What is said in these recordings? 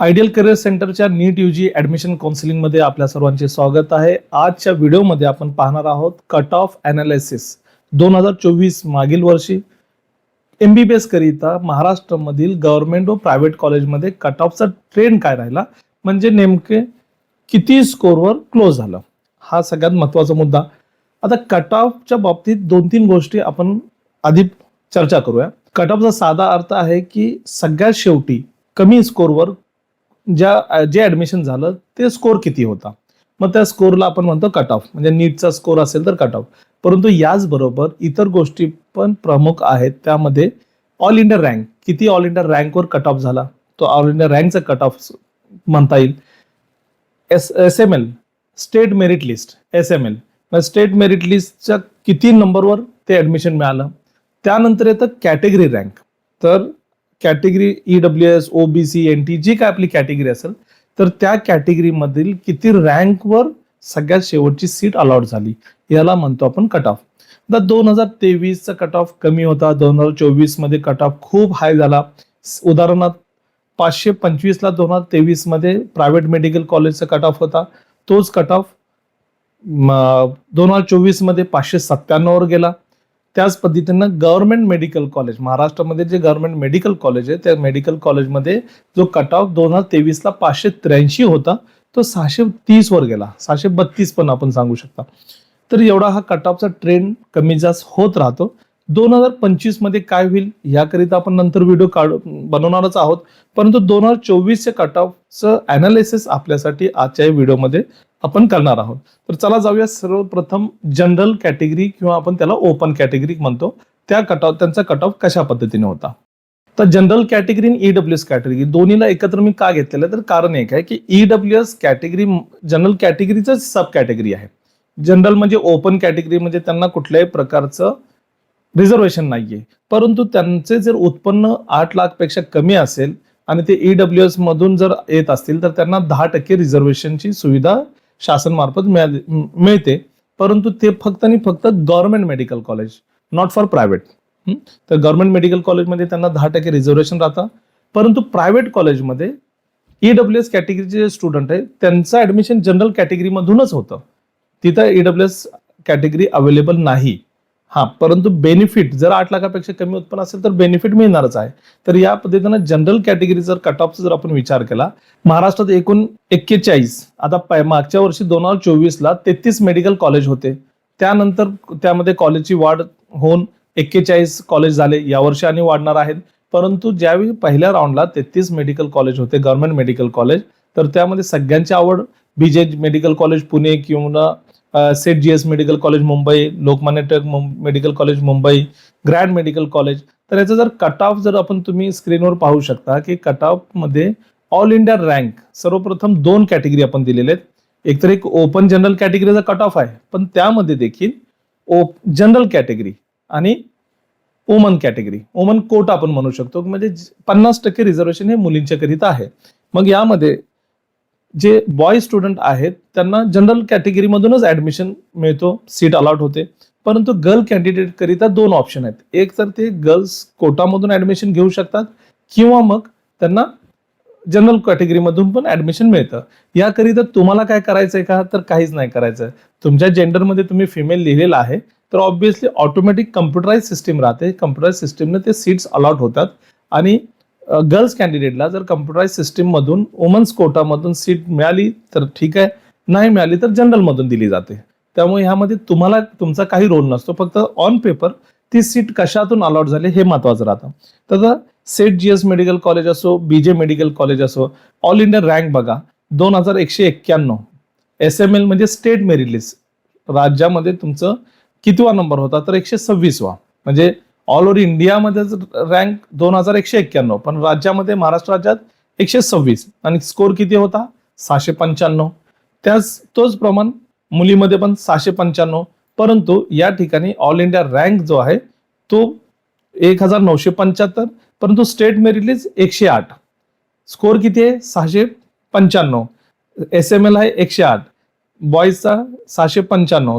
Ideal career सेंटरच्या NEET U जी admission काउन्सिलिंगमध्ये आपल्या सर्वांचे स्वागत आहे. आजच्या व्हिडिओमध्ये आपण पाहणार आहोत कट ऑफ ॲनालिसिस. दोन हजार चोवीस मागील वर्षी एम बी बी एस करिता महाराष्ट्रामधील गव्हर्नमेंट व प्रायव्हेट कॉलेजमध्ये कट ऑफचा ट्रेंड काय राहिला? म्हणजे नेमके किती स्कोरवर क्लोज झालं? हा सगळ्यात महत्त्वाचा मुद्दा. आता कट ऑफच्या बाबतीत दोन तीन गोष्टी आपण आधी चर्चा करूया. कट ऑफचा साधा अर्थ आहे की सगळ्यात शेवटी कमी स्कोरवर ज्या जे ऍडमिशन झालं ते स्कोर किती होता? मग त्या स्कोरला आपण म्हणतो कट ऑफ म्हणजे नीटचा स्कोर असेल तर कट ऑफ परंतु याचबरोबर इतर गोष्टी पण प्रमुख आहेत. त्यामध्ये ऑल इंडिया रँक किती ऑल इंडिया रँकवर कट ऑफ झाला? तो ऑल इंडिया रँकचा कट ऑफ म्हणता येईल. S S M L state merit list S M L state merit लिस्टच्या किती नंबरवर ते ॲडमिशन मिळालं? त्यानंतर येतं कॅटेगरी रँक तर category E W S O B C N T जी काय आपली कॅटेगरी असेल तर त्या कॅटेगरीमधील किती रँकवर सगळ्यात शेवटची सीट अलॉट झाली याला म्हणतो आपण कट ऑफ आता दोन हजार तेवीसचा कट ऑफ कमी होता दोन हजार चोवीसमध्ये कट ऑफ खूप हाय झाला. उदाहरणार्थ पाचशे पंचवीसला दोन हजार तेवीसमध्ये प्रायव्हेट मेडिकल कॉलेजचा कट ऑफ होता. तोच कट ऑफ दोन हजार चोवीसमध्ये पाचशे सत्त्याण्णववर गेला. त्याच पद्धतीनं गव्हर्नमेंट मेडिकल कॉलेज महाराष्ट्रामध्ये जे गव्हर्नमेंट मेडिकल कॉलेज आहे त्या मेडिकल कॉलेजमध्ये जो कट ऑफ दोन हजार तेवीसला पाचशे त्र्याऐंशी होता तो सहाशे तीस वर गेला. सहाशे बत्तीस पण आपण सांगू शकता. तर एवढा हा कट ऑफचा ट्रेंड कमी जास्त होत राहतो. दोन हजार पंचवीसमध्ये काय होईल याकरिता आपण नंतर व्हिडिओ काढू बनवणारच आहोत. परंतु दोन हजार चोवीसच्या कट ऑफचं अनालिसिस आपल्यासाठी आजच्या व्हिडिओमध्ये आपण करणार आहोत. तर चला जाऊया सर्वप्रथम जनरल कॅटेगरी किंवा आपण त्याला ओपन कॅटेगरी म्हणतो. त्या कट ऑफ त्यांचा कट ऑफ कशा पद्धतीने होता? तर जनरल कॅटेगरी आणि ईडब्ल्यू एस कॅटेगरी दोन्हीला एकत्र मी का घेतलेलं तर कारण एक आहे की ईडब्ल्यू एस कॅटेगरी जनरल कॅटेगरीचं सब कॅटेगरी आहे. जनरल म्हणजे ओपन कॅटेगरी म्हणजे त्यांना कुठल्याही प्रकारचं रिझर्वेशन नाहीये. परंतु त्यांचे जर उत्पन्न आठ लाखपेक्षा कमी असेल आणि ते ईडब्ल्यू एस मधून जर येत असतील तर त्यांना दहा टक्के रिझर्वेशनची सुविधा शासनमार्फत मिळाले मिळते. परंतु ते फक्त आणि फक्त government medical college not for private तर गव्हर्नमेंट मेडिकल कॉलेजमध्ये त्यांना दहा टक्के रिझर्वेशन राहतं. परंतु प्रायव्हेट कॉलेजमध्ये ईडब्ल्यू एस कॅटेगरीचे जे स्टुडंट आहे त्यांचं ऍडमिशन जनरल कॅटेगरीमधूनच होतं. तिथं ईडब्ल्यू एस कॅटेगरी अवेलेबल नाही. हा परंतु बेनिफिट जर आठ लाखापेक्षा कमी उत्पन्न असेल तर बेनिफिट मिळणारच आहे. तर या पद्धतीनं जनरल कॅटेगरी जर कट ऑफचा जर आपण विचार केला महाराष्ट्रात एकूण एक्केचाळीस आता मागच्या वर्षी दोन हजार चोवीसला तेहतीस मेडिकल कॉलेज होते. त्यानंतर त्यामध्ये कॉलेजची वाढ होऊन एक्केचाळीस कॉलेज झाले. यावर्षी आणि वाढणार आहेत. परंतु ज्यावेळी पहिल्या राऊंडला तेहतीस मेडिकल कॉलेज होते गव्हर्नमेंट मेडिकल कॉलेज तर त्यामध्ये सगळ्यांची आवड बीजे मेडिकल कॉलेज पुणे किंवा Seth G S medical college Mumbai Lokmanya Tilak medical college Mumbai grand medical college. तर याचं जर कट ऑफ जर आपण तुम्ही स्क्रीनवर पाहू शकता की कट ऑफमध्ये ऑल इंडिया रँक सर्वप्रथम दोन कॅटेगरी आपण दिलेले आहेत. एक तर एक ओपन जनरल कॅटेगरीचा कट ऑफ आहे पण त्यामध्ये देखील ओप जनरल कॅटेगरी आणि ओमन कॅटेगरी ओमन कोट आपण म्हणू शकतो म्हणजे पन्नास टक्के रिझर्वेशन हे मुलींच्या करिता आहे. मग यामध्ये जे बॉय स्टुडंट आहेत त्यांना जनरल कॅटेगरीमधूनच ऍडमिशन मिळतो सीट अलॉट होते. परंतु गर्ल कॅन्डिडेट करिता दोन ऑप्शन आहेत. एक तर ते गर्ल्स कोटामधून ऍडमिशन घेऊ शकतात किंवा मग त्यांना जनरल कॅटेगरीमधून पण ऍडमिशन मिळतं. याकरिता तुम्हाला काय करायचं आहे का? तर काहीच नाही करायचं आहे तुमच्या जेंडरमध्ये तुम्ही फिमेल लिहिलेलं आहे तर ऑब्व्हियसली ऑटोमॅटिक कम्प्युटराईज सिस्टीम राहते. कम्प्युटराईज सिस्टीमने ते सीट्स अलॉट होतात. आणि गर्ल्स कॅन्डिडेटला जर कम्प्युटराईज सिस्टीममधून वुमन्स कोटामधून सीट मिळाली तर ठीक आहे. नाही मिळाली तर जनरलमधून दिली जाते. त्यामुळे ह्यामध्ये तुम्हाला तुमचा काही रोल नसतो. फक्त ऑन पेपर ती सीट कशातून अलॉट झाली हे महत्वाचं राहतं. तर Seth G S medical college असो बीजे मेडिकल कॉलेज असो ऑल इंडिया रँक बघा. दोन हजार एकशे एक्क्याण्णव. एस एम एल म्हणजे स्टेट मेरिट लिस्ट राज्यामध्ये तुमचं कितवा नंबर होता? तर एकशे सव्वीसवा. म्हणजे ऑल ओव्हर इंडियामध्ये रँक दोन हजार एकशे एक्क्याण्णव पण राज्यामध्ये महाराष्ट्र राज्यात एकशे सव्वीस आणि स्कोर किती होता? सहाशे पंच्याण्णव. त्याच तोच प्रमाण मुलीमध्ये पण सहाशे पंच्याण्णव. परंतु या ठिकाणी ऑल इंडिया रँक जो आहे तो एक हजार नऊशे पंच्याहत्तर परंतु स्टेट मेरिट लिस्ट एकशे आठ. स्कोर किती आहे? सहाशे पंच्याण्णव. एस एम एल आहे एकशे आठ. बॉईजचा सहाशे पंच्याण्णव.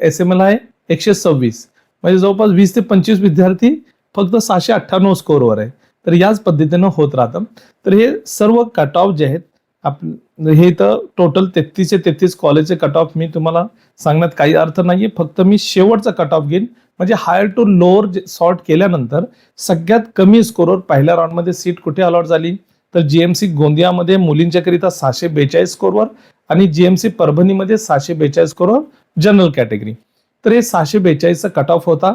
एस एम एल आहे एकशे सव्वीस. म्हणजे जवळपास वीस ते पंचवीस विद्यार्थी फक्त सहाशे अठ्ठ्याण्णव स्कोरवर आहे. तर याच पद्धतीनं होत राहतं. तर हे सर्व कट ऑफ जे आहेत आप हे तर टोटल तेहतीसशे तेहतीस कॉलेजचे कट ऑफ मी तुम्हाला सांगण्यात काही अर्थ नाही आहे फक्त मी शेवटचा कट ऑफ घेईन. म्हणजे हायर टू लोअर सॉर्ट केल्यानंतर सगळ्यात कमी स्कोरवर पहिल्या राऊंडमध्ये सीट कुठे अलॉट झाली? तर जीएमसी गोंदियामध्ये मुलींच्याकरिता सहाशे बेचाळीस स्कोरवर आणि जीएमसी परभणीमध्ये सहाशे बेचाळीस स्कोरवर जनरल कॅटेगरी तर हे सहाशे बेचाळीसचा कट ऑफ होता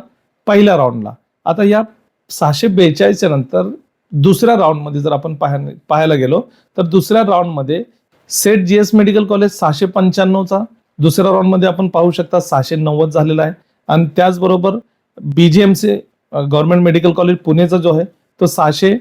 पहिल्या राऊंडला आता या सहाशे बेचाळीसच्या नंतर दुसऱ्या राऊंडमध्ये जर आपण पाहाय पाहायला गेलो तर दुसऱ्या राऊंडमध्ये सेट जीएस मेडिकल कॉलेज सहाशे पंच्याण्णवचा दुसऱ्या राऊंडमध्ये आपण पाहू शकता सहाशे नव्वद झालेला आहे. आणि त्याचबरोबर बीजीएमसी गव्हर्नमेंट मेडिकल कॉलेज पुणेचा जो आहे तो सहाशे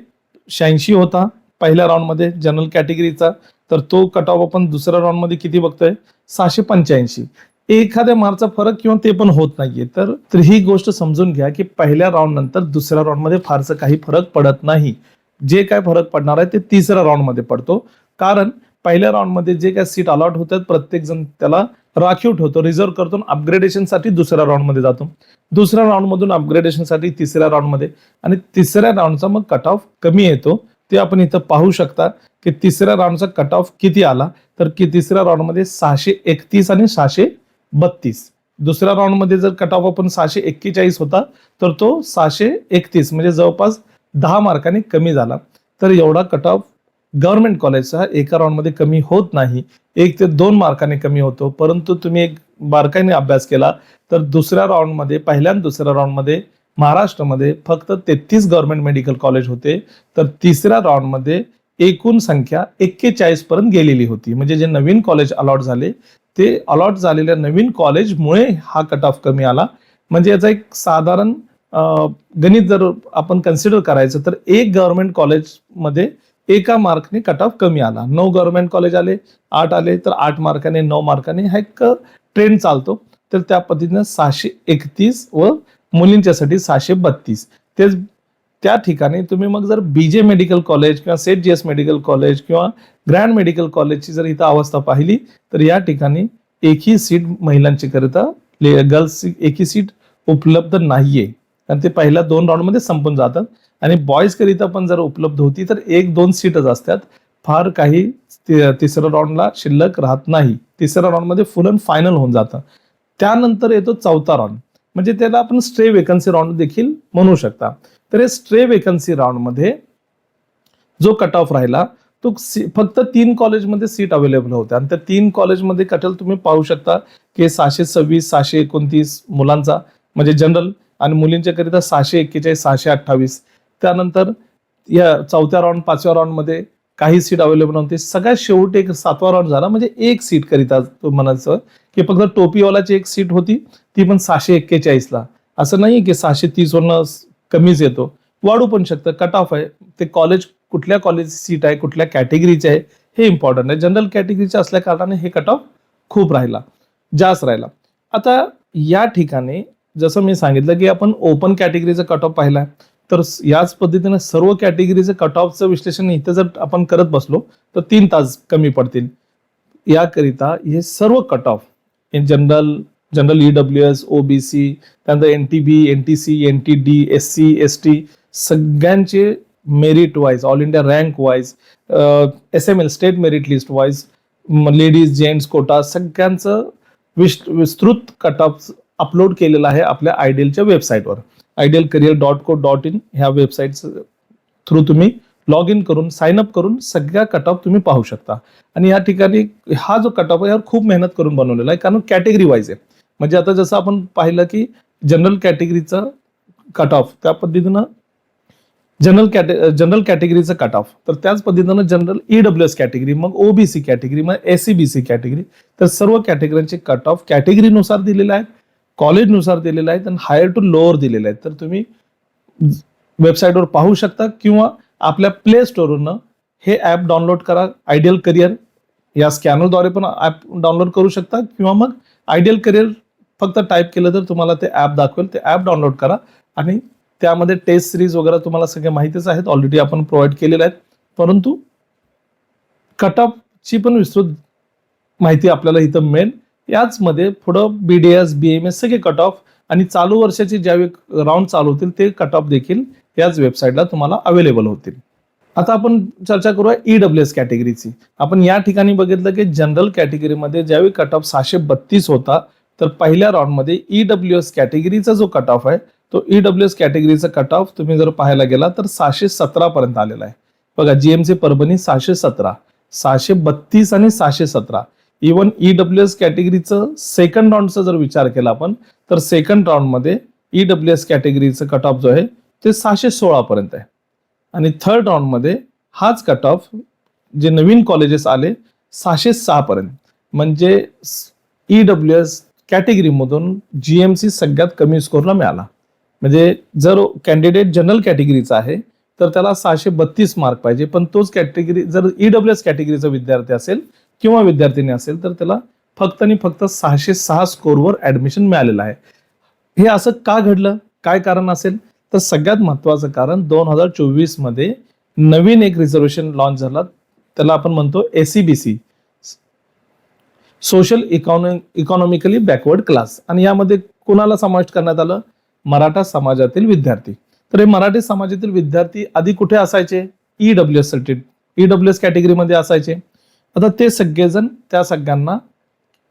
शहाऐंशी होता पहिल्या राऊंडमध्ये जनरल कॅटेगरीचा तर तो कट ऑफ आपण दुसऱ्या राऊंडमध्ये किती बघतोय? सहाशे पंच्याऐंशी. एखाद्या मारचा फरक किंवा ते पण होत नाहीये. तर तर ही गोष्ट समजून घ्या की पहिल्या राऊंड नंतर दुसऱ्या राऊंडमध्ये फारसं काही फरक पडत नाही. जे काय फरक पडणार आहे ते तिसऱ्या राऊंडमध्ये पडतो. कारण पहिल्या राऊंडमध्ये जे काय सीट अलॉट होतात प्रत्येक जण त्याला राखीव ठेवतो रिझर्व करतो अपग्रेडेशनसाठी दुसऱ्या राऊंडमध्ये जातो. दुसऱ्या राऊंडमधून अपग्रेडेशनसाठी तिसऱ्या राऊंडमध्ये आणि तिसऱ्या राऊंडचा मग कट ऑफ कमी येतो. ते आपण इथं पाहू शकता की तिसऱ्या राऊंडचा कट ऑफ किती आला? तर की तिसऱ्या राऊंडमध्ये सहाशे एकतीस आणि सहाशे बत्तीस. दुसऱ्या राऊंडमध्ये जर कट ऑफ आपण सहाशे एक्केचाळीस होता तर तो सहाशे एकतीस म्हणजे जवळपास दहा मार्कांनी कमी झाला. तर एवढा कट ऑफ गव्हर्नमेंट कॉलेजचा एका राऊंडमध्ये कमी होत नाही. एक ते दोन मार्काने कमी होतो. परंतु तुम्ही एक बारकाईने अभ्यास केला तर दुसऱ्या राऊंडमध्ये पहिल्या दुसऱ्या राऊंडमध्ये महाराष्ट्रामध्ये फक्त तेहतीस गव्हर्नमेंट मेडिकल कॉलेज होते. तर तिसऱ्या राऊंडमध्ये एकूण संख्या एक्केचाळीस पर्यंत गेलेली होती. म्हणजे जे नवीन कॉलेज अलॉट झाले ते अलॉट झालेल्या नवीन कॉलेजमुळे हा कट ऑफ कमी आला. म्हणजे याचा एक साधारण गणित जर आपण कन्सिडर करायचं तर एक गव्हर्नमेंट कॉलेजमध्ये एका मार्कने कट ऑफ कमी आला. नऊ गव्हर्नमेंट कॉलेज आले आठ आले तर आठ मार्काने नऊ मार्काने हा एक ट्रेंड चालतो. तर त्या पद्धतीनं सहाशे एकतीस व मुलींच्यासाठी सहाशे बत्तीस. तेच त्या ठिकाणी तुम्ही मग जर बीजे मेडिकल कॉलेज किंवा Seth G S medical college किंवा ग्रँड मेडिकल कॉलेजची जर इथं अवस्था पाहिली तर या ठिकाणी एकही सीट महिलांची करिता गर्ल्स एकही सीट उपलब्ध नाहीये. कारण ते पहिल्या दोन राऊंडमध्ये संपून जातात. आणि बॉईजकरिता पण जर उपलब्ध होती तर एक दोन सीटच असतात. फार काही तिसऱ्या राऊंडला शिल्लक राहत नाही. तिसऱ्या राऊंडमध्ये फुल अँड फायनल होऊन जातं. त्यानंतर येतो चौथा राऊंड म्हणजे त्याला आपण स्ट्रे वेकन्सी राऊंड देखील म्हणू शकता. तर हे स्ट्रे वेकन्सी राऊंडमध्ये जो कट ऑफ राहिला तो सी- फक्त तीन कॉलेजमध्ये सीट अवेलेबल होत्या. आणि त्या तीन कॉलेजमध्ये कटल तुम्ही पाहू शकता की सहाशे सव्वीस सहाशे एकोणतीस मुलांचा म्हणजे जनरल आणि मुलींच्या करिता सहाशे एक्केचाळीस सहाशे अठ्ठावीस. त्यानंतर या चौथ्या राऊंड पाचव्या राऊंडमध्ये काही सीट अवेलेबल नव्हती. सगळ्यात शेवटी एक सातवा राऊंड झाला म्हणजे एक सीट करिता म्हणायचं की फक्त टोपीवालाची एक सीट होती ती पण सहाशे एक्केचाळीसला. असं नाही की सहाशे तीसवरनं कमीच येतो. वाढू पण शकतं. कट ऑफ आहे. ते कॉलेज कुठल्या कॉलेज सीट आहे कुठल्या कॅटेगरीचे आहे हे इम्पॉर्टंट आहे. जनरल कॅटेगरीचे असल्या कारणाने हे कट ऑफ खूप राहिला. जास्त राहिला. आता या ठिकाणी जसं मी सांगितलं की आपण ओपन कॅटेगरीचा कट ऑफ पाहिला तर याच पद्धतीने सर्व कॅटेगरीचं कट ऑफचं विश्लेषण इथं जर आपण करत बसलो तर तीन तास कमी पडतील. याकरिता हे सर्व cut off in general general E W S OBC त्यानंतर N T B N T C N T D S C S T सगळ्यांचे merit wise all India rank wise S M L state merit list wise ladies gents quota सगळ्यांचं विस विस्तृत cut off upload केलेलं आहे आपल्या आयडियलच्या वेबसाईटवर Ideal Career dot co dot in ह्या वेबसाईट थ्रू तुम्ही लॉग इन करून साइन अप करून सगळ्या कट ऑफ तुम्ही पाहू शकता. आणि या ठिकाणी हा जो कट ऑफ आहे यावर खूप मेहनत करून बनवलेला आहे कारण कॅटेगरी वाईज आहे. म्हणजे आता जसं आपण पाहिलं की जनरल कॅटेगरीचं कट ऑफ त्या पद्धतीनं जनरल कॅटे जनरल कॅटेगरीचं कट ऑफ तर त्याच पद्धतीनं जनरल ई एस कॅटेगरी मग ओबीसी कॅटेगरी मग S C B C category तर सर्व कॅटेगरीचे कट ऑफ कॅटेगरीनुसार दिलेले आहेत कॉलेजनुसार दिलेले आहेत आणि हायर टू लोअर दिलेले आहेत. तर तुम्ही वेबसाईटवर पाहू शकता किंवा आपल्या प्ले स्टोरवरनं हे ॲप डाउनलोड करा आयडियल करिअर या स्कॅनरद्वारे पण ॲप डाउनलोड करू शकता किंवा मग आयडियल करिअर फक्त टाईप केलं तर तुम्हाला ते ॲप दाखवेल. ते ॲप डाउनलोड करा आणि त्यामध्ये टेस्ट सिरीज वगैरे तुम्हाला सगळे माहितीच आहेत. ऑलरेडी आपण प्रोव्हाइड केलेले आहेत. परंतु कट पण विस्तृत माहिती आपल्याला इथं मिळेल. याचमध्ये पुढं B D S B M S सगळे कट ऑफ आणि चालू वर्षाचे ज्यावेळी राऊंड चालू होतील ते कट ऑफ देखील याच वेबसाईटला तुम्हाला अवेलेबल होतील. आता आपण चर्चा करूया ई डब्ल्यू एस कॅटेगरीची आपण या ठिकाणी बघितलं की जनरल कॅटेगरीमध्ये ज्यावेळी कट ऑफ सहाशे बत्तीस होता तर पहिल्या राऊंडमध्ये ई डब्ल्यू एस कॅटेगरीचा जो कट ऑफ आहे तो ई डब्ल्यू एस कॅटेगरीचा कट ऑफ तुम्ही जर पाहायला गेला तर सहाशे सतरा पर्यंत आलेला आहे. बघा जीएमसी परभणी सहाशे सतरा सहाशे बत्तीस आणि सहाशे सतरा. इवन ई डब्ल्यू एस कॅटेगरीचं सेकंड राऊंडचा जर विचार केला आपण तर सेकंड राऊंडमध्ये ई डब्ल्यू एस कॅटेगरीचं कट ऑफ जो आहे ते सहाशे सोळा पर्यंत आहे. आणि थर्ड राऊंडमध्ये हाच कट ऑफ जे नवीन कॉलेजेस आले सहाशे सहा पर्यंत. म्हणजे ई डब्ल्यू एस कॅटेगरीमधून जी एम सी सगळ्यात कमी स्कोरला मिळाला. म्हणजे जर कॅन्डिडेट जनरल कॅटेगरीचा आहे तर त्याला सहाशे बत्तीस मार्क पाहिजे. पण तोच कॅटेगरी जर ई डब्ल्यू एस कॅटेगरीचा विद्यार्थी असेल किंवा विद्यार्थिनी असेल तर त्याला फक्त आणि फक्त सहाशे सहा स्कोरवर ऍडमिशन मिळालेलं आहे. हे असं का घडलं? काय कारण असेल? तर सगळ्यात महत्वाचं कारण दोन हजार चोवीसमध्ये नवीन एक रिझर्वेशन लॉन्च झाला. त्याला आपण म्हणतो SEBC social econo economically backward class आणि यामध्ये कोणाला समाविष्ट करण्यात आलं? मराठा समाजातील विद्यार्थी. तर हे मराठी समाजातील विद्यार्थी आधी कुठे असायचे? E W S E W S कॅटेगरीमध्ये असायचे. आता ते सगळेजण त्या सगळ्यांना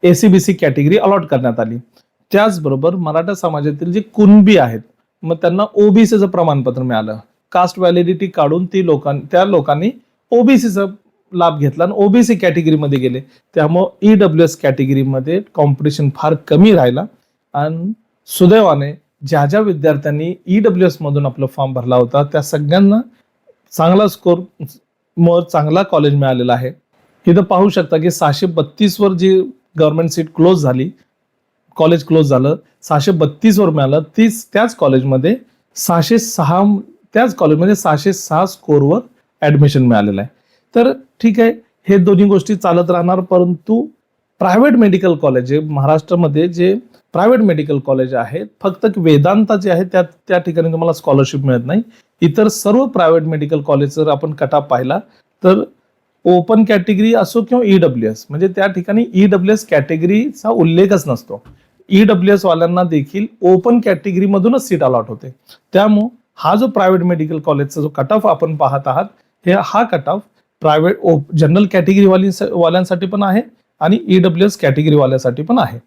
एसीबीसी कॅटेगरी अलॉट करण्यात आली. त्याचबरोबर मराठा समाजातील जे कुणबी आहेत मग त्यांना ओबीसीचं प्रमाणपत्र मिळालं. कास्ट व्हॅलिडिटी काढून ती लोकां त्या लोकांनी ओबीसीचं लाभ घेतला आणि ओबीसी कॅटेगरीमध्ये गेले. त्यामुळं ई डब्ल्यू एस कॅटेगरीमध्ये कॉम्पिटिशन फार कमी राहिला. आणि सुदैवाने ज्या ज्या विद्यार्थ्यांनी ई डब्ल्यू एस मधून आपला फॉर्म भरला होता त्या सगळ्यांना चांगला स्कोर मग चांगला कॉलेज मिळालेला आहे. इथं पाहू शकता की सहाशे बत्तीसवर जी गव्हर्नमेंट सीट क्लोज झाली कॉलेज क्लोज झालं सहाशे बत्तीसवर मिळालं तीच त्याच कॉलेजमध्ये सहाशे सहा त्याच कॉलेजमध्ये सहाशे सहा स्कोरवर ॲडमिशन मिळालेलं आहे. तर ठीक आहे हे दोन्ही गोष्टी चालत राहणार परंतु प्रायव्हेट मेडिकल कॉलेज जे महाराष्ट्रामध्ये जे प्रायव्हेट मेडिकल कॉलेज आहेत फक्त वेदांता जे आहे त्या त्या ठिकाणी तुम्हाला स्कॉलरशिप मिळत नाही. इतर सर्व प्रायव्हेट मेडिकल कॉलेज जर आपण कटाप पाहिला तर ओपन कॅटेगरी असो किंवा ई डब्ल्यू एस म्हणजे त्या ठिकाणी ई डब्ल्यू एस कॅटेगरीचा उल्लेखच नसतो. ईडब्ल्यू एस वाल्यांना देखील ओपन कॅटेगरीमधूनच सीट अलॉट होते. त्यामुळं हा जो प्रायव्हेट मेडिकल कॉलेजचा जो कट ऑफ आपण पाहत आहात हे हा कट ऑफ प्रायव्हेट जनरल कॅटेगरीवाली वाल्यांसाठी पण आहे आणि ई डब्ल्यू एस कॅटेगरीवाल्यासाठी पण आहे.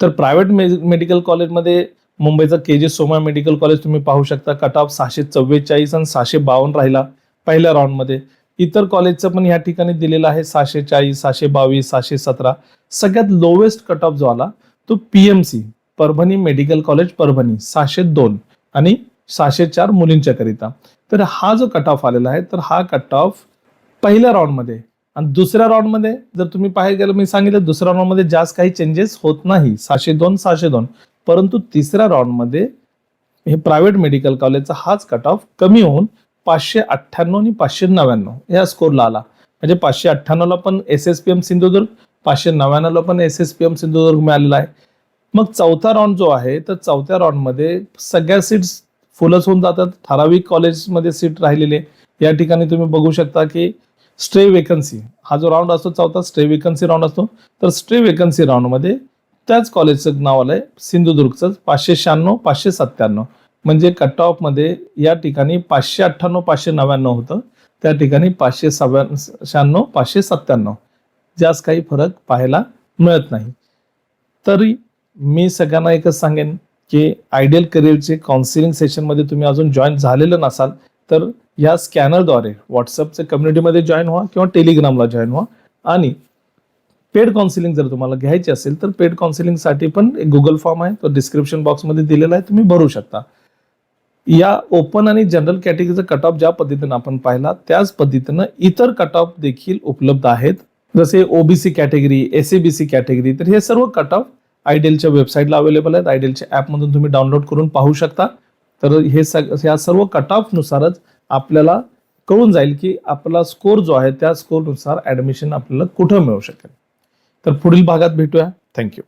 तर प्रायव्हेट मेडिकल कॉलेजमध्ये मुंबईचं के जे सोमा मेडिकल कॉलेज तुम्ही पाहू शकता. कट ऑफ सहाशे चव्वेचाळीस आणि सहाशे बावन्न राहिला पहिल्या राऊंडमध्ये इतर कॉलेजचं पण या ठिकाणी दिलेलं आहे सहाशे चाळीस सहाशे बावीस सहाशे सतरा. सगळ्यात लोवेस्ट कट ऑफ जो आला तो P M C Parbhani medical college Parbhani सहाशे दोन आणि सहाशे चार मुलींच्याकरिता. तर हा जो कट ऑफ आलेला आहे तर हा कट ऑफ पहिल्या राऊंडमध्ये आणि दुसऱ्या राऊंडमध्ये जर तुम्ही पाहायला गेलं मी सांगितलं दुसऱ्या राऊंडमध्ये जास्त काही चेंजेस होत नाही. सहाशे दोन सहाशे दोन. परंतु तिसऱ्या राऊंडमध्ये हे प्रायव्हेट मेडिकल कॉलेजचा हाच कट ऑफ कमी होऊन पाचशे अठ्ठ्याण्णव आणि पाचशे नव्याण्णव या स्कोरला आला. म्हणजे पाचशे अठ्ठ्याण्णवला पण S S P M Sindhudurg पाचशे नव्याण्णवला पण S S P M Sindhudurg मिळालेला आहे. मग चौथा राऊंड जो आहे तर चौथ्या राऊंडमध्ये सगळ्या सीट्स फुलच होऊन जातात. ठराविक कॉलेजमध्ये सीट राहिलेले. या ठिकाणी तुम्ही बघू शकता की स्ट्रे वेकन्सी हा जो राऊंड असतो चौथा स्ट्रे वेकन्सी राऊंड असतो. तर स्ट्रे वेकन्सी राऊंडमध्ये त्याच कॉलेजचं नाव आलंय सिंधुदुर्गचं पाचशे शहाण्णव पाचशे सत्त्याण्णव. म्हणजे कट ऑफमध्ये या ठिकाणी पाचशे अठ्ठ्याण्णव पाचशे नव्याण्णव होतं. त्या ठिकाणी पाचशे सव्या शहाण्णव पाचशे सत्त्याण्णव. जास्त काही फरक पाहायला मिळत नाही. तरी मी सगळ्यांना एकच सांगेन की आयडियल करिअरचे काउन्सिलिंग सेशनमध्ये तुम्ही अजून जॉईन झालेलं नसाल तर ह्या स्कॅनरद्वारे व्हॉट्सअपच्या कम्युनिटीमध्ये जॉईन व्हा किंवा टेलिग्रामला जॉईन व्हा. आणि पेड काउन्सिलिंग जर तुम्हाला घ्यायची असेल तर पेड काउन्सिलिंगसाठी पण एक गुगल फॉर्म आहे. तो डिस्क्रिप्शन बॉक्समध्ये दिलेला आहे. तुम्ही भरू शकता. या ओपन आणि जनरल कॅटेगरीचा कट ऑफ ज्या पद्धतीनं आपण पाहिला त्याच पद्धतीनं इतर कट ऑफ देखील उपलब्ध आहेत. जसे ओबीसी कॅटेगरी एसीबीसी कॅटेगरी तर हे सर्व कट ऑफ आयडियलच्या वेबसाईटला अवेलेबल आहेत. आयडियलच्या ॲपमधून तुम्ही डाउनलोड करून पाहू शकता. तर हे सग ह्या सर्व कट ऑफनुसारच आपल्याला कळून जाईल की आपला स्कोर जो आहे त्या स्कोरनुसार ॲडमिशन आपल्याला कुठं मिळू शकेल. तर पुढील भागात भेटूया. थँक्यू